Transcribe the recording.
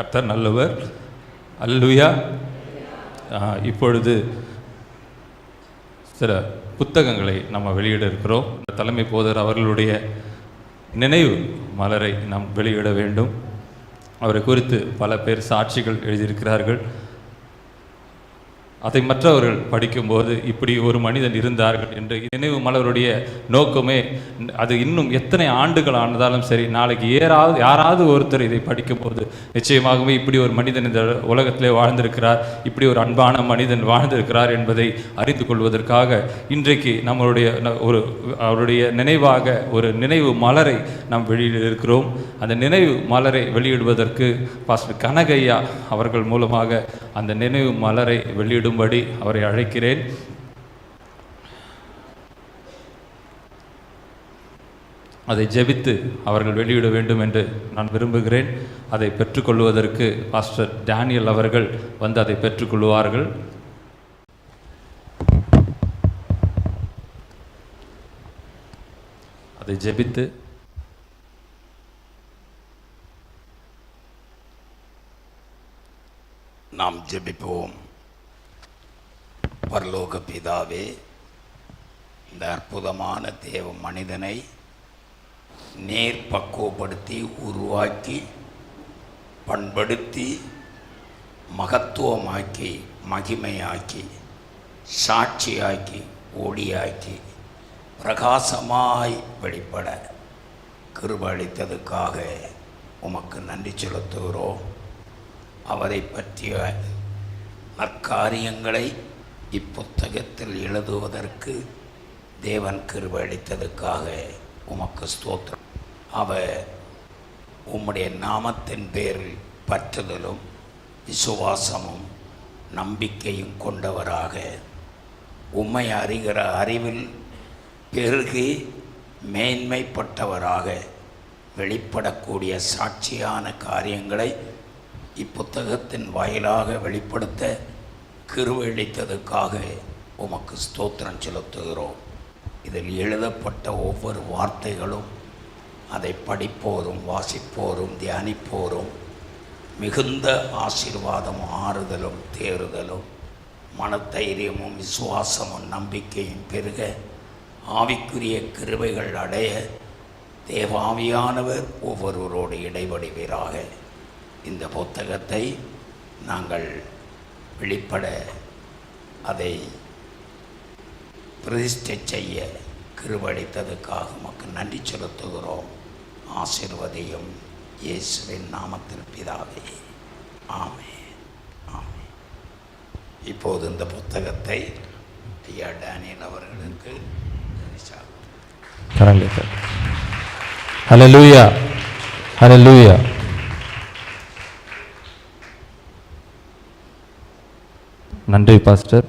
கர்த்தர் நல்லவர். அல்லுயா இப்பொழுது சில புத்தகங்களை நம்ம வெளியிட இருக்கிறோம். இந்த தலைமை போதர் அவர்களுடைய நினைவு மலரை நாம் வெளியிட வேண்டும். அவரை குறித்து பல பேர் சாட்சிகள் எழுதியிருக்கிறார்கள். அதை மற்றவர்கள் படிக்கும்போது இப்படி ஒரு மனிதன் இருந்தார்கள் என்று நினைவு மலருடைய நோக்கமே அது இன்னும் எத்தனை ஆண்டுகள் ஆனதாலும் சரி நாளைக்கு ஏறாவது யாராவது ஒருத்தர் இதை படிக்கும்போது நிச்சயமாகவே இப்படி ஒரு மனிதன் இந்த உலகத்திலே வாழ்ந்திருக்கிறார் இப்படி ஒரு அன்பான மனிதன் வாழ்ந்திருக்கிறார் என்பதை அறிந்து கொள்வதற்காக இன்றைக்கு நம்மளுடைய ஒரு அவருடைய நினைவாக ஒரு நினைவு மலரை நாம் வெளியிட இருக்கிறோம். அந்த நினைவு மலரை வெளியிடுவதற்கு பாஸ்டர் கனகையா அவர்கள் மூலமாக அந்த நினைவு மலரை வெளியிடும் வெளியிடும்படி அவரை அழைக்கிறேன். அதை ஜெபித்து அவர்கள் வெளியிட வேண்டும் என்று நான் விரும்புகிறேன். அதை பெற்றுக்கொள்வதற்கு பாஸ்டர் டேனியல் அவர்கள் வந்து அதை பெற்றுக்கொள்வார்கள். அதை ஜெபித்து நாம் ஜெபிப்போம். பரலோக பிதாவே இந்த அற்புதமான தேவ மனிதனை நேர் பக்குவப்படுத்தி உருவாக்கி பண்படுத்தி மகத்துவமாக்கி மகிமையாக்கி சாட்சியாக்கி ஒளியாக்கி பிரகாசமாய் வெளிப்பட கிருப அளித்ததுக்காக உமக்கு நன்றி செலுத்துகிறோம். அவரை பற்றிய நற்காரியங்களை இப்புத்தகத்தில் எழுதுவதற்கு தேவன் கிருப அளித்ததுக்காக உமக்கு ஸ்தோத்திரம். அவர் உம்முடைய நாமத்தின் பேரில் பற்றுதலும் விசுவாசமும் நம்பிக்கையும் கொண்டவராக உம்மை அறிகிற அறிவில் பெருகி மேன்மைப்பட்டவராக வெளிப்படக்கூடிய சாட்சியான காரியங்களை இப்புத்தகத்தின் வாயிலாக வெளிப்படுத்த கிருவழித்ததுக்காக உமக்கு ஸ்தோத்திரம் செலுத்துகிறோம். இதில் எழுதப்பட்ட ஒவ்வொரு வார்த்தைகளும் அதை படிப்போரும் வாசிப்போரும் தியானிப்போரும் மிகுந்த ஆசீர்வாதம் ஆறுதலும் தேறுதலும் மனத்தைரியமும் விசுவாசமும் நம்பிக்கையும் பெருக ஆவிக்குரிய கிருவைகள் அடைய தேவாவியானவர் ஒவ்வொருவரோடு இடைவடிவீராக இந்த புத்தகத்தை நாங்கள் வெளிப்பட அதை பிரதிஷ்டை செய்ய கிருவடைத்ததுக்காக உமக்கு நன்றி செலுத்துகிறோம். ஆசிர்வதியும் இயேசுவின் நாமத்தில் பிதாவே. ஆமே ஆமே இப்போது இந்த புத்தகத்தை ஐயா டேனியல் அவர்களுக்கு பரிசாக கரங்களை தட்டு. ஹalleluya நன்றி பாஸ்டர்.